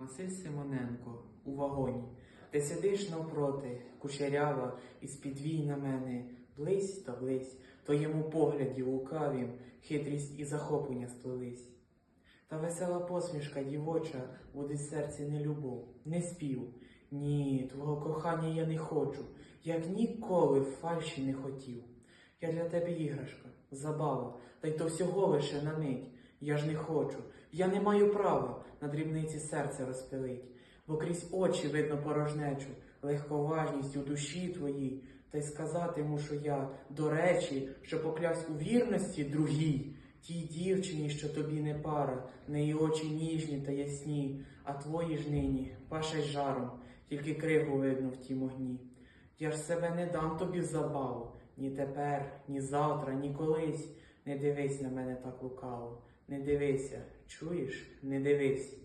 Василь Симоненко у вагоні. Ти сидиш навпроти, кучерява, і спідвій на мене, близь та близь, твоєму погляді лукавім, хитрість і захоплення сплелись. Та весела посмішка дівоча буде в серці не любов, не спів. Ні, твого кохання я не хочу, як ніколи в фальші не хотів. Я для тебе іграшка, забава, та й то всього лише на мить. Я ж не хочу, я не маю права на дрібниці серце розпилить, бо крізь очі видно порожнечу, легковажність у душі твоїй, та й сказати мушу я, до речі, що поклясь у вірності другій, тій дівчині, що тобі не пара, неї очі ніжні та ясні, а твої ж нині пашать жаром, тільки криву видно в тім огні. Я ж себе не дам тобі в забаву, ні тепер, ні завтра, ні колись. Не дивись на мене так лукаво, не дивися, чуєш, не дивись.